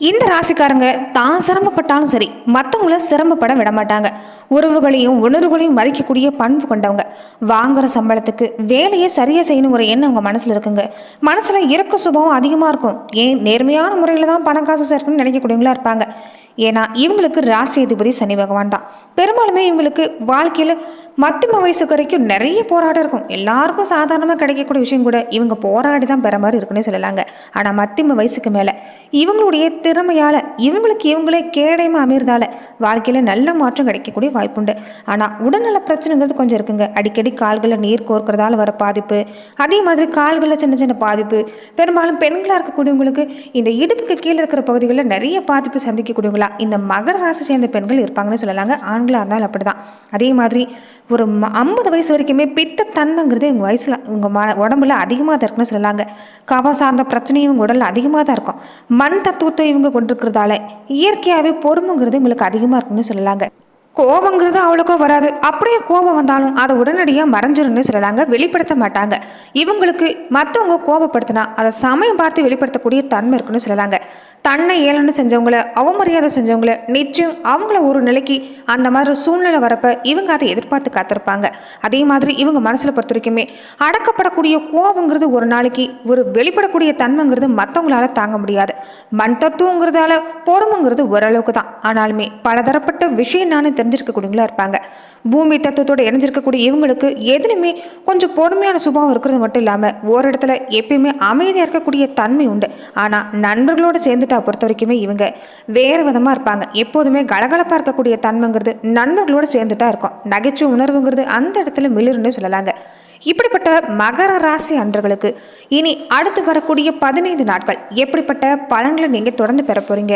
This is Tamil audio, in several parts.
இந்த ராசிக்காரங்க தான் சிரமப்பட்டாலும் சரி மற்றவங்கள சிரமப்பட விட மாட்டாங்க உறவுகளையும் உணர்வுகளையும் மதிக்கக்கூடிய பண்பு கொண்டவங்க. வாங்குற சம்பளத்துக்கு வேலையை சரியாக செய்யணுங்கிற எண்ணம் அவங்க மனசில் இருக்குங்க. மனசில் இறக்க சுபம் அதிகமாக இருக்கும். ஏன் நேர்மையான முறையில் தான் பணம் காசு சேர்க்கணும்னு நினைக்கக்கூடியவங்களா இருப்பாங்க. ஏன்னா இவங்களுக்கு ராசி அதிபதி சனி பகவான் தான். பெரும்பாலுமே இவங்களுக்கு வாழ்க்கையில் மத்தியம வயசு வரைக்கும் நிறைய போராட்டம் இருக்கும். எல்லாருக்கும் சாதாரணமாக கிடைக்கக்கூடிய விஷயம் கூட இவங்க போராடி தான் பெற மாதிரி இருக்குன்னு சொல்லலாங்க. ஆனால் மத்தியம வயசுக்கு மேலே இவங்களுடைய திறமையால் இவங்களுக்கு இவங்களே கேடயமாக அமைறதால வாழ்க்கையில் நல்ல மாற்றம் கிடைக்கக்கூடிய வாய்ப்புண்டு ஆனால் உடல்நல பிரச்சனைங்கிறது கொஞ்சம் இருக்குங்க. அடிக்கடி கால்களில் நீர் கோர்க்கறதால வர பாதிப்பு அதே மாதிரி கால்களில் சின்ன சின்ன பாதிப்பு பெரும்பாலும் பெண்களாக இருக்கக்கூடியவங்களுக்கு இந்த இடுப்புக்கு கீழே இருக்கிற பகுதிகளில் நிறைய பாதிப்பு சந்திக்கக்கூடியவங்களா இந்த மகர ராசி சேர்ந்த பெண்கள் இருப்பாங்கன்னு சொல்லலாங்க. ஆண்களாக இருந்தாலும் அப்படிதான். அதே மாதிரி ஒரு ஐம்பது வயசு வரைக்குமே பித்த தன்மைங்கிறது வயசில் உங்கள் ம உடம்புல அதிகமாக தான் இருக்குன்னு சொல்லலாங்க. கவம் சார்ந்த பிரச்சனையும் இவங்க உடலில் அதிகமாக தான் இருக்கும். மண் தத்துவத்தை இவங்க கொண்டிருக்கிறதால இயற்கையாகவே பொறுமைங்கிறது உங்களுக்கு அதிகமாக இருக்குன்னு சொல்லலாங்க. கோபங்கிறது அவ்வளோக்கோ வராது. அப்படியே கோபம் வந்தாலும் அதை உடனடியாக மறைஞ்சிரும்னு சொல்லலாங்க வெளிப்படுத்த மாட்டாங்க. இவங்களுக்கு மற்றவங்க கோபப்படுத்தினா அதை சமயம் பார்த்து வெளிப்படுத்தக்கூடிய தன்மை இருக்குன்னு சொல்லலாங்க தன்னை ஏளனம் செஞ்சவங்கள அவமரியாதை செஞ்சவங்கள நிச்சயம் அவங்கள ஒரு நிலைக்கு அந்த மாதிரி சூழ்நிலை வரப்ப இவங்க அதை எதிர்பார்த்து காத்திருப்பாங்க. அதே மாதிரி இவங்க மனசில் பொறுத்த வரைக்குமே அடக்கப்படக்கூடிய கோபங்கிறது ஒரு நாளைக்கு ஒரு வெளிப்படக்கூடிய தன்மைங்கிறது மற்றவங்களால தாங்க முடியாது. மண் தத்துவங்கிறதால பொறுமைங்கிறது ஓரளவுக்கு தான். ஆனாலுமே பலதரப்பட்ட விஷயம் நானே தெரிஞ்சிருக்கக்கூடியவங்களா இருப்பாங்க. பூமி தத்துவத்தோடு இணைஞ்சிருக்கக்கூடிய இவங்களுக்கு எதுலையுமே கொஞ்சம் பொறுமையான சுபாவம் இருக்கிறது மட்டும் இல்லாமல் ஒரு இடத்துல எப்பயுமே அமைதியாக இருக்கக்கூடிய தன்மை உண்டு. ஆனால் நண்பர்களோடு சேர்ந்துட்டா பொறுத்த வரைக்குமே இவங்க வேறு விதமாக இருப்பாங்க. எப்போதுமே கலகலப்பாக இருக்கக்கூடிய தன்மைங்கிறது நண்பர்களோடு சேர்ந்துட்டா இருக்கும். நகைச்சுவை உணர்வுங்கிறது அந்த இடத்துல மிளிர்னு சொல்லலாங்க. இப்படிப்பட்ட மகர ராசி அன்றர்களுக்கு இனி அடுத்து வரக்கூடிய பதினைந்து நாட்கள் எப்படிப்பட்ட பலன்களை நீங்கள் தொடர்ந்து பெற போகிறீங்க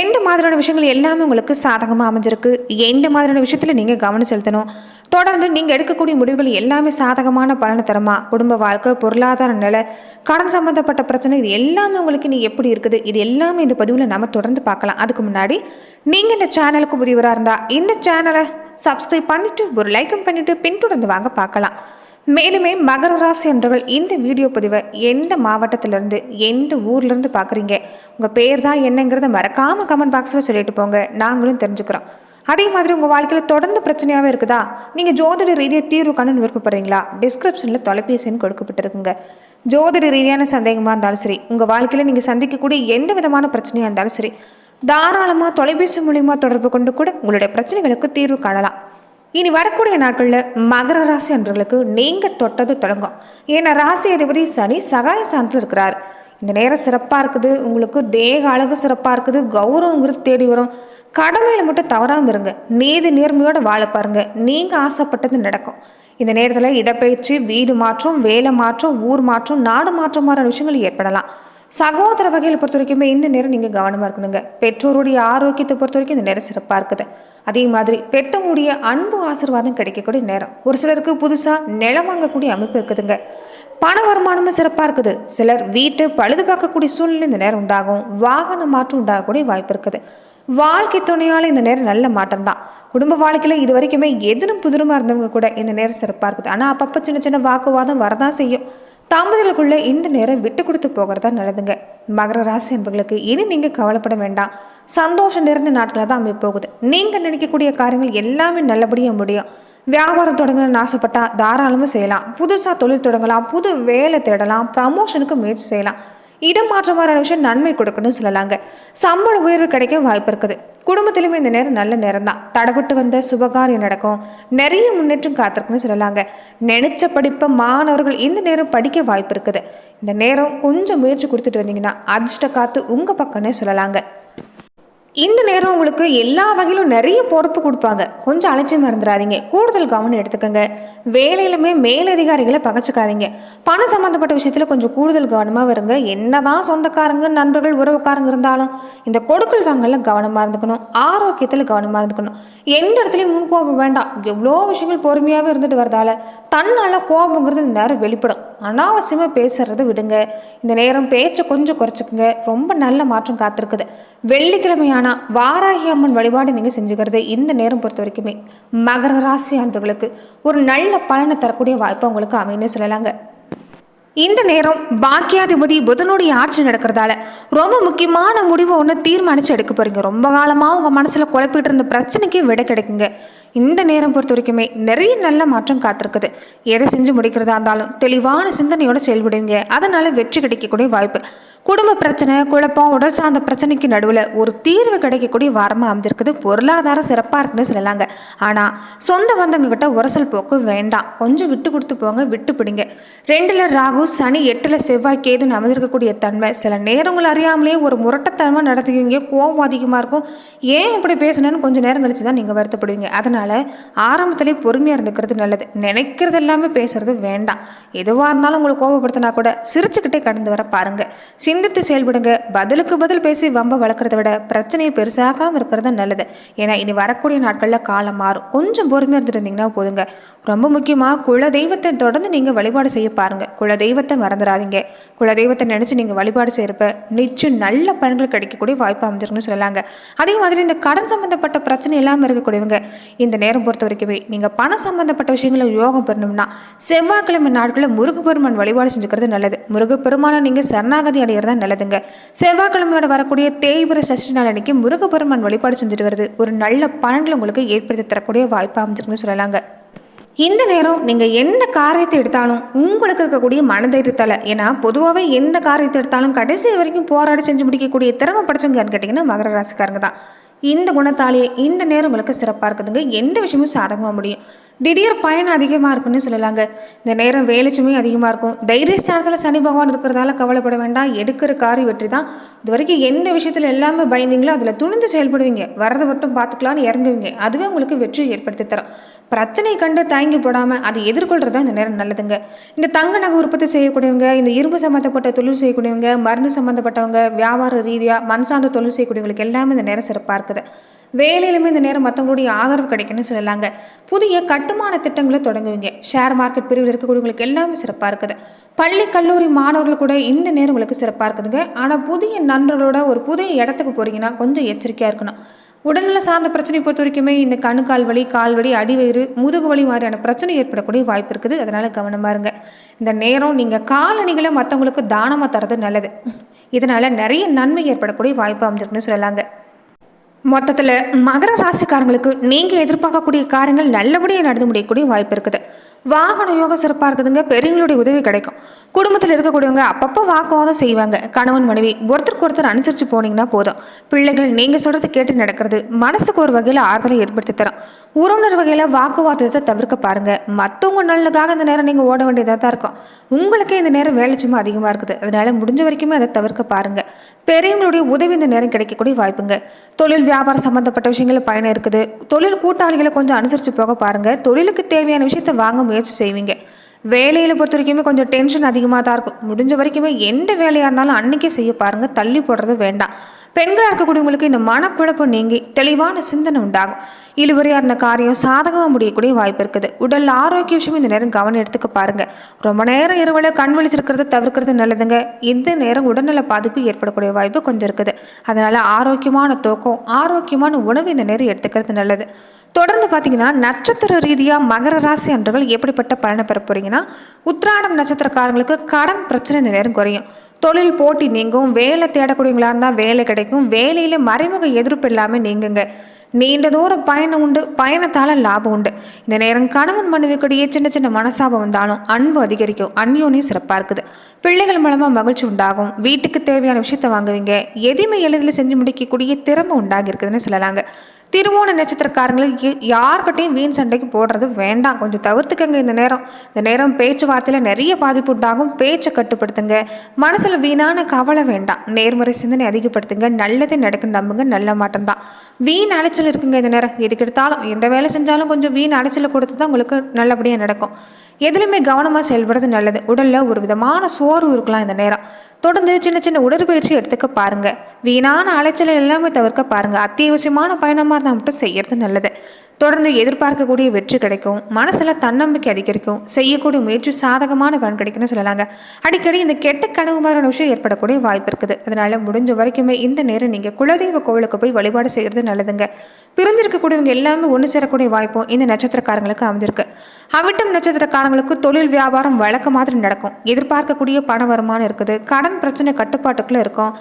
எந்த மாதிரியான விஷயங்கள் எல்லாமே உங்களுக்கு சாதகமாக அமைஞ்சிருக்கு? எந்த மாதிரியான விஷயத்தில் நீங்கள் கவனம் செலுத்தணும்? தொடர்ந்து நீங்கள் எடுக்கக்கூடிய முடிவுகள் எல்லாமே சாதகமான பலனை தருமா குடும்ப வாழ்க்கை பொருளாதார நிலை கடன் சம்பந்தப்பட்ட பிரச்சனை இது எல்லாமே உங்களுக்கு நீ எப்படி இருக்குது? இது எல்லாமே இந்த பதிவில் நம்ம தொடர்ந்து பார்க்கலாம். அதுக்கு முன்னாடி நீங்கள் இந்த சேனலுக்கு புரியவராக இருந்தால் இந்த சேனலை சப்ஸ்கிரைப் பண்ணிவிட்டு ஒரு லைக்கும் பண்ணிவிட்டு பின்தொடர்ந்து வாங்க பார்க்கலாம். மேலுமே மகர ராசி என்றவர்கள் இந்த வீடியோ பதிவை எந்த மாவட்டத்திலேருந்து எந்த ஊர்லேருந்து பார்க்குறீங்க? உங்கள் பேர் தான் என்னங்கிறத மறக்காமல் கமெண்ட் பாக்ஸில் சொல்லிட்டு போங்க. நாங்களும் தெரிஞ்சுக்கிறோம். அதே மாதிரி உங்கள் வாழ்க்கையில் தொடர்ந்து பிரச்சனையாகவே இருக்குதா? நீங்கள் ஜோதிட ரீதியாக தீர்வு காணுன்னு விருப்பப்படுறீங்களா டிஸ்கிரிப்ஷனில் தொலைபேசின்னு கொடுக்கப்பட்டிருக்குங்க. ஜோதிட ரீதியான சந்தேகமாக இருந்தாலும் சரி உங்கள் வாழ்க்கையில் நீங்கள் சந்திக்கக்கூடிய எந்த விதமான பிரச்சனையாக இருந்தாலும் சரி தாராளமாக தொலைபேசி மூலியமாக தொடர்பு கொண்டு கூட உங்களுடைய பிரச்சனைகளுக்கு தீர்வு காணலாம். இனி வரக்கூடிய நாட்களில் மகர ராசி அன்றர்களுக்கு நீங்கள் தொட்டது தொடங்கும். ஏன்னா ராசி அதிபதி சனி சகாய சான்றில் இருக்கிறார். இந்த நேரம் சிறப்பாக இருக்குது. உங்களுக்கு தேக அழகு சிறப்பாக இருக்குது. கௌரவங்கிறது தேடி வரும். கடமையில் மட்டும் தவறாமல் இருங்க. நீதி நேர்மையோடு வாழ பாருங்க. நீங்கள் ஆசைப்பட்டது நடக்கும். இந்த நேரத்தில் இடப்பெயர்ச்சி வீடு மாற்றம் வேலை மாற்றம் ஊர் மாற்றம் நாடு மாற்றம் மாதிரி விஷயங்கள் ஏற்படலாம். சகோதர வகையில் பொறுத்த வரைக்குமே இந்த நேரம் நீங்கள் கவனமாக இருக்கணுங்க. பெற்றோருடைய ஆரோக்கியத்தை பொறுத்த வரைக்கும் இந்த நேரம் சிறப்பாக இருக்குது. அதே மாதிரி பெற்றவங்களுடைய அன்பு ஆசீர்வாதம் கிடைக்கக்கூடிய நேரம். ஒரு சிலருக்கு புதுசாக நிலம் வாங்கக்கூடிய அமைப்பு இருக்குதுங்க. பண வருமானமும் சிறப்பாக இருக்குது. சிலர் வீட்டை பழுது பார்க்கக்கூடிய சூழ்நிலை இந்த நேரம் உண்டாகும். வாகன மாற்றம் உண்டாகக்கூடிய வாய்ப்பு இருக்குது. வாழ்க்கை துணையால் இந்த நேரம் நல்ல மாற்றம் தான். குடும்ப வாழ்க்கையில் இது வரைக்குமே எதிரும் புதிருமா இருந்தவங்க கூட இந்த நேரம் சிறப்பாக இருக்குது. ஆனால் அப்பப்போ சின்ன சின்ன வாக்குவாதம் வரதான் செய்யும். தாம்பதிகளுக்குள்ள இந்த நேரம் விட்டு கொடுத்து போகிறதா நல்லதுங்க. மகர ராசி என்பவர்களுக்கு இனி நீங்கள் கவலைப்பட வேண்டாம். சந்தோஷம் நிறைந்த நாட்களாக தான் அமைய போகுது. நீங்கள் நினைக்கக்கூடிய காரியங்கள் எல்லாமே நல்லபடியாக முடியும். வியாபாரம் தொடங்கணும்னு ஆசைப்பட்டால் தாராளமாக செய்யலாம். புதுசாக தொழில் தொடங்கலாம். புது வேலை தேடலாம். ப்ரமோஷனுக்கு முயற்சி செய்யலாம். இடம் மாற்றமான விஷயம் நன்மை கொடுக்கணும்னு சொல்லலாங்க. சம்பள உயர்வு கிடைக்க வாய்ப்பு இருக்குது. குடும்பத்திலுமே இந்த நேரம் நல்ல நேரம் தான். தடப்பட்டு வந்த சுபகாரியம் நடக்கும். நிறைய முன்னேற்றம் காத்திருக்குன்னு சொல்லலாங்க. நினைச்ச படிப்பை மாணவர்கள் இந்த நேரம் படிக்க வாய்ப்பு இருக்குது. இந்த நேரம் கொஞ்சம் முயற்சி கொடுத்துட்டு வந்தீங்கன்னா அதிர்ஷ்ட காத்து உங்கள் பக்கம்னே சொல்லலாங்க. இந்த நேரம் உங்களுக்கு எல்லா வகையிலும் நிறைய பொறுப்பு கொடுப்பாங்க. கொஞ்சம் அலட்சியம் மறந்துடாதீங்க கூடுதல் கவனம் எடுத்துக்கோங்க. வேலையிலுமே மேலதிகாரிகளை பகச்சிக்காதீங்க. பணம் சம்மந்தப்பட்ட விஷயத்தில் கொஞ்சம் கூடுதல் கவனமாக வருங்க என்னதான் சொந்தக்காரங்க நண்பர்கள் உறவுக்காரங்க இருந்தாலும் இந்த கொடுக்கல் வாங்கல கவனமாக இருந்துக்கணும். ஆரோக்கியத்தில் கவனமாக இருந்துக்கணும். எந்த இடத்துலையும் முன்கோபம் வேண்டாம். எவ்வளோ விஷயங்கள் பொறுமையாகவே இருந்துட்டு வரதால தன்னால் கோபங்கிறது இந்த நேரம் வெளிப்படும். அனாவசியமாக பேசுறத விடுங்க. இந்த நேரம் பேச்சை கொஞ்சம் குறைச்சிக்கோங்க. ரொம்ப நல்ல மாற்றம் காத்திருக்குது. வெள்ளிக்கிழமையான வாராகி அம்மன் வழிபாடு நீங்கள் செஞ்சுக்கிறது இந்த நேரம் பொறுத்த வரைக்குமே மகர ராசி அன்பர்களுக்கு ஒரு நல்ல பலனை தரக்கூடிய வாய்ப்பு உங்களுக்கு அமைன்னு சொல்லலாங்க. இந்த நேரம் பாக்கியாதிபதி புதனுடைய ஆட்சி நடக்கிறதால ரொம்ப முக்கியமான முடிவை ஒன்று தீர்மானித்து எடுக்க போகிறீங்க ரொம்ப காலமாக உங்கள் மனசில் குழப்பிட்டு இருந்த பிரச்சனைக்கு விட கிடைக்குங்க. இந்த நேரம் பொறுத்த வரைக்குமே நிறைய நல்ல மாற்றம் காத்திருக்குது. எதை செஞ்சு முடிக்கிறதா இருந்தாலும் தெளிவான சிந்தனையோடு செயல்படுவீங்க. அதனால் வெற்றி கிடைக்கக்கூடிய வாய்ப்பு. குடும்ப பிரச்சனை குழப்பம் உடல் சார்ந்த பிரச்சனைக்கு நடுவில் ஒரு தீர்வு கிடைக்கக்கூடிய வாரமாக அமைஞ்சிருக்குது. பொருளாதாரம் சிறப்பாக இருக்குன்னு சொல்லலாங்க. ஆனால் சொந்த பந்தங்கக்கிட்ட உரசல் போக்கு வேண்டாம். கொஞ்சம் விட்டு கொடுத்து போங்க விட்டு பிடிங்க. ரெண்டில் ராகு சனி எட்டில் செவ்வாய் கேதுன்னு அமைஞ்சிருக்கக்கூடிய தன்மை. சில நேரங்கள் அறியாமலேயே ஒரு முரட்டத்தனமாக நடத்துவீங்க. கோபம் அதிகமாக இருக்கும். ஏன் இப்படி பேசணும்னு கொஞ்சம் நேரம் கழிச்சு தான் நீங்கள் வருத்தப்படுவீங்க. அதனால் ஆரம்பத்திலே பொறுமையாக இருந்துக்கிறது நல்லது. நினைக்கிறது எல்லாமே பேசுறது வேண்டாம். எதுவாக இருந்தாலும் உங்களுக்கு கோபப்படுத்தினா கூட சிரிச்சுக்கிட்டே கடந்து வர பாருங்கள் சிந்தித்து செயல்படுங்க. பதிலுக்கு பதில் பேசி வம்ப வளர்க்குறத விட பிரச்சனையை பெருசாகாமல் இருக்கிறது நல்லது. ஏன்னா இனி வரக்கூடிய நாட்களில் காலம் மாறும். கொஞ்சம் பொறுமையாக இருந்துருந்தீங்கன்னா போதுங்க. ரொம்ப முக்கியமாக குல தெய்வத்தை தொடர்ந்து நீங்கள் வழிபாடு செய்ய பாருங்க. குல தெய்வத்தை மறந்துடாதீங்க. குல தெய்வத்தை நினச்சி நீங்கள் வழிபாடு செய்கிறப்ப நிச்சயம் நல்ல பலன்கள் கிடைக்கக்கூடிய வாய்ப்பு அமைஞ்சிருக்குன்னு சொல்லலாங்க. அதே மாதிரி இந்த கடன் சம்மந்தப்பட்ட பிரச்சனை இல்லாமல் இருக்கக்கூடியவங்க இந்த நேரம் பொறுத்த வரைக்குமே நீங்கள் பணம் சம்மந்தப்பட்ட விஷயங்களை யோகம் பெறணும்னா செவ்வாய்க்கிழமை நாட்களில் முருகப்பெருமான் வழிபாடு செஞ்சுக்கிறது நல்லது. முருகப்பெருமானை நீங்கள் சரணாகதி தான் நல்லதுங்க. செவ்வாய்க்கிழமையோட வரக்கூடிய தேய்பிர சஷ்டி நாள் அன்னைக்கு முருகபெருமான் வழிபாடு செஞ்சுட்டு வருது. ஒரு நல்ல பலன்களை உங்களுக்கு ஏற்படுத்தி தரக்கூடிய வாய்ப்பு அமைஞ்சிருக்குன்னு சொல்லலாங்க. இந்த நேரம் நீங்கள் எந்த காரியத்தை எடுத்தாலும் உங்களுக்கு இருக்கக்கூடிய மனதைரியத்தால் ஏன்னா பொதுவாகவே எந்த காரியத்தை எடுத்தாலும் கடைசி வரைக்கும் போராடி செஞ்சு முடிக்கக்கூடிய திறமை படைச்சவங்க யாருன்னு கேட்டிங்கன்னா மகர ராசிக்காரங்க தான். இந்த குணத்தாலேயே இந்த நேரம் உங்களுக்கு சிறப்பாக இருக்குதுங்க. எந்த விஷயமும் சாதகமாக முடியும். திடீர் பயன் அதிகமாக இருக்கும்னு சொல்லலாங்க. இந்த நேரம் வேலைச்சுமே அதிகமாக இருக்கும். தைரியஸ்தானத்தில் சனி பகவான் இருக்கிறதால கவலைப்பட வேண்டாம். எடுக்கிற காரி வெற்றி தான். இது வரைக்கும் எந்த விஷயத்தில் எல்லாமே பயந்தீங்களோ அதில் துணிந்து செயல்படுவீங்க. வரதை மட்டும் பார்த்துக்கலான்னு இறங்குவீங்க. அதுவே உங்களுக்கு வெற்றி ஏற்படுத்தி தரும். பிரச்சனையை கண்டு தயங்கி போடாமல் அதை எதிர்கொள்கிறது தான் இந்த நேரம் நல்லதுங்க. இந்த தங்க நகை உற்பத்தி செய்யக்கூடியவங்க இந்த இரும்பு சம்மந்தப்பட்ட தொழில் செய்யக்கூடியவங்க மருந்து சம்மந்தப்பட்டவங்க வியாபார ரீதியாக மண் சார்ந்த தொழில் செய்யக்கூடியவங்களுக்கு எல்லாமே இந்த நேரம் சிறப்பாக இருக்குது. வேலையிலுமே இந்த நேரம் மற்றவங்களுடைய ஆதரவு கிடைக்குன்னு சொல்லலாங்க. புதிய கட்டுமான திட்டங்களை தொடங்குவீங்க. ஷேர் மார்க்கெட் பிரிவில் இருக்கக்கூடியவங்களுக்கு எல்லாமே சிறப்பாக இருக்குது. பள்ளி கல்லூரி மாணவர்கள் கூட இந்த நேரம் உங்களுக்கு சிறப்பாக இருக்குதுங்க. ஆனால் புதிய நண்பர்களோட ஒரு புதிய இடத்துக்கு போகிறீங்கன்னா கொஞ்சம் எச்சரிக்கையாக இருக்கணும். உடல்நல சார்ந்த பிரச்சனை பொறுத்த வரைக்குமே இந்த கணு கால் வலி கால் வலி அடிவயிறு முதுகு வலி மாதிரியான பிரச்சனை ஏற்படக்கூடிய வாய்ப்பு இருக்குது. அதனால் கவனமாக இருங்க. இந்த நேரம் நீங்கள் காலணிகளை மற்றவங்களுக்கு தானமாக தரது நல்லது. இதனால் நிறைய நன்மை ஏற்படக்கூடிய வாய்ப்பு அமைஞ்சிருக்குன்னு சொல்லலாங்க. மொத்தத்தில் மகர ராசிக்காரங்களுக்கு நீங்கள் எதிர்பார்க்கக்கூடிய காரியங்கள் நல்லபடியாக நடந்து முடியக்கூடிய வாய்ப்பு இருக்குது. வாகன யோகம் சிறப்பாக இருக்குதுங்க. பெரியவங்களுடைய உதவி கிடைக்கும். குடும்பத்தில் இருக்கக்கூடியவங்க அப்பப்போ வாக்குவாதம் செய்வாங்க. கணவன் மனைவி ஒருத்தருக்கு ஒருத்தர் அனுசரித்து போனீங்கன்னா போதும். பிள்ளைகள் நீங்கள் சொல்கிறது கேட்டு நடக்கிறது மனசுக்கு ஒரு வகையில் ஆறுதலை ஏற்படுத்தி தரும். உறவினர் வகையில் வாக்குவாதத்தை தவிர்க்க பாருங்கள் மற்றவங்க நலனுக்காக இந்த நேரம் நீங்கள் ஓட வேண்டியதாக தான் இருக்கும். உங்களுக்கே இந்த நேரம் வேலை சும்மா அதிகமாக இருக்குது. அதனால் முடிஞ்ச வரைக்குமே அதை தவிர்க்க பாருங்கள் பெரியவங்களுடைய உதவி இந்த நேரம் கிடைக்கக்கூடிய வாய்ப்புங்க. தொழில் வியாபாரம் சம்மந்தப்பட்ட விஷயங்கள் பயணம் இருக்குது. தொழில் கூட்டாளிகளை கொஞ்சம் அனுசரித்து போக பாருங்கள் தொழிலுக்கு தேவையான விஷயத்தை வாங்க முயற்சி செய்வீங்க. வேலையில் பொறுத்த வரைக்குமே கொஞ்சம் டென்ஷன் அதிகமாக தான் இருக்கும். முடிஞ்ச வரைக்குமே எந்த வேலையாக இருந்தாலும் அன்னைக்கே செய்ய பாருங்கள் தள்ளி போடுறது வேண்டாம். பெண்களாக இருக்கக்கூடியவங்களுக்கு இந்த மனக்குழப்பம் நீங்கி தெளிவான சிந்தனை உண்டாகும். இழுவரையாக இருந்த காரியம் சாதகமாக முடியக்கூடிய வாய்ப்பு இருக்குது. உடல் ஆரோக்கிய விஷயம் இந்த நேரம் கவனம் எடுத்துக்க பாருங்க. ரொம்ப நேரம் இரவில் கண் விழிச்சிருக்கிறத தவிர்க்கிறது நல்லதுங்க. இந்த நேரம் உடல்நல பாதிப்பு ஏற்படக்கூடிய வாய்ப்பு கொஞ்சம் இருக்குது. அதனால ஆரோக்கியமான தூக்கம் ஆரோக்கியமான உணவு இந்த நேரம் எடுத்துக்கிறது நல்லது. தொடர்ந்து பார்த்தீங்கன்னா நட்சத்திர ரீதியாக மகர ராசி அன்றர்கள் எப்படிப்பட்ட பலனை பெற போறீங்கன்னா உத்ராடம் நட்சத்திரக்காரங்களுக்கு கடன் பிரச்சனை இந்த நேரம் குறையும். தொழில் போட்டி நீங்கும் வேலை தேடக்கூடியவங்களா இருந்தால் வேலை கிடைக்கும் வேலையில் மறைமுக எதிர்ப்பு இல்லாமல் நீங்குங்க. நீண்ட தூரம் பயணம் உண்டு பயணத்தால் லாபம் உண்டு. இந்த நேரம் கணவன் மனைவிக்கிடையே சின்ன சின்ன மனசாபம் வந்தாலும் அன்பு அதிகரிக்கும் அந்யோன்யம் சிறப்பாக இருக்குது. பிள்ளைகள் மூலமாக மகிழ்ச்சி உண்டாகும் வீட்டுக்கு தேவையான விஷயத்தை வாங்குவீங்க எதையுமே எளிதில் செஞ்சு முடிக்கக்கூடிய திறமை உண்டாகி இருக்குதுன்னு சொல்லலாங்க. திருவோண நட்சத்திரக்காரங்களுக்கு யார்கிட்டையும் வீண் சண்டைக்கு போடுறது வேண்டாம். கொஞ்சம் தவிர்த்துக்கங்க இந்த நேரம். இந்த நேரம் பேச்சுவார்த்தையில் நிறைய பாதிப்பு உண்டாகும். பேச்சை கட்டுப்படுத்துங்க. மனசில் வீணான கவலை வேண்டாம். நேர்முறை சிந்தனை அதிகப்படுத்துங்க. நல்லதே நடக்கும் நம்புங்க. நல்ல மாற்றம் தான். வீண் அலைச்சல் இருக்குங்க இந்த நேரம். எதுக்கு எடுத்தாலும் எந்த வேலை செஞ்சாலும் கொஞ்சம் வீண் அலைச்சலை கொடுத்து தான் உங்களுக்கு நல்லபடியாக நடக்கும். எதுலையுமே கவனமாக செயல்படுறது நல்லது. உடலில் ஒரு விதமான சோர்வு இருக்கலாம் இந்த நேரம். தொடர்ந்து சின்ன சின்ன உடற்பயிற்சி எடுத்துக்க பாருங்கள் வீணான அலைச்சல் எல்லாமே தவிர்க்க பாருங்கள் அத்தியாவசியமான பயணமாக இருந்தால் மட்டும் செய்கிறது நல்லது. தொடர்ந்து எதிர்பார்க்கக்கூடிய வெற்றி கிடைக்கும் மனசில் தன்னம்பிக்கை அதிகரிக்கும் செய்யக்கூடிய முயற்சி சாதகமான பலன் கிடைக்கும்னு சொல்லலாங்க. அடிக்கடி இந்த கெட்ட கனவு மாதிரியான விஷயம் ஏற்படக்கூடிய வாய்ப்பு இருக்குது. அதனால முடிஞ்ச வரைக்குமே இந்த நேரம் நீங்கள் குலதெய்வ கோவிலுக்கு போய் வழிபாடு செய்கிறது நல்லதுங்க. பிரிஞ்சிருக்கக்கூடியவங்க எல்லாமே ஒன்று சேரக்கூடிய வாய்ப்பும் இந்த நட்சத்திரக்காரங்களுக்கு அமைஞ்சிருக்கு. அவிட்டம் நட்சத்திரக்காரங்களுக்கு தொழில் வியாபாரம் வழக்க மாதிரி நடக்கும். எதிர்பார்க்கக்கூடிய பண வருமானம் இருக்குது. கடன் பிரச்சனை கட்டுப்பாட்டுக்குள்ளே இருக்கும்.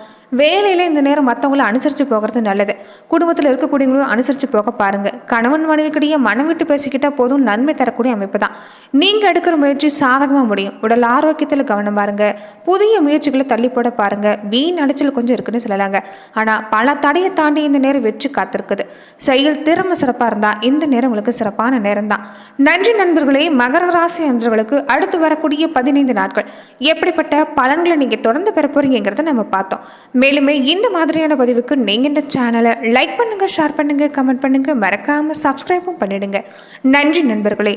வேலையில் இந்த நேரம் மற்றவங்கள அனுசரித்து போகிறது நல்லது. குடும்பத்தில் இருக்கக்கூடியவங்களும் அனுசரித்து போக பாருங்க. கணவன் கணவன் மனைவிக்கிடையே மனம் விட்டு பேசிக்கிட்டா போதும் நன்மை தரக்கூடிய அமைப்பு தான் நீங்கள் எடுக்கிற முயற்சி சாதகமாக முடியும். உடல் ஆரோக்கியத்தில் கவனம் பாருங்க. புதிய முயற்சிகளை தள்ளி போட பாருங்க. வீண் அலைச்சல் கொஞ்சம் இருக்குன்னு சொல்லலாங்க. ஆனால் பல தடையை தாண்டி இந்த நேரம் வெற்றி காத்திருக்குது. செயல் திறமை சிறப்பாக இருந்தால் இந்த நேரம் உங்களுக்கு சிறப்பான நேரம் தான் நன்றி நண்பர்களே. மகர ராசி நண்பர்களுக்கு அடுத்து வரக்கூடிய பதினைந்து நாட்கள். எப்படிப்பட்ட பலன்களை நீங்கள் தொடர்ந்து பெற போறீங்கிறத நம்ம பார்த்தோம். மேலுமே இந்த மாதிரியான பதிவுக்கு நீங்கள் இந்த சேனலை லைக் பண்ணுங்கள் ஷேர் பண்ணுங்கள் கமெண்ட் பண்ணுங்கள் மறக்காமல் சப்ஸ்கிரைபும் பண்ணிடுங்க. நன்றி நண்பர்களே.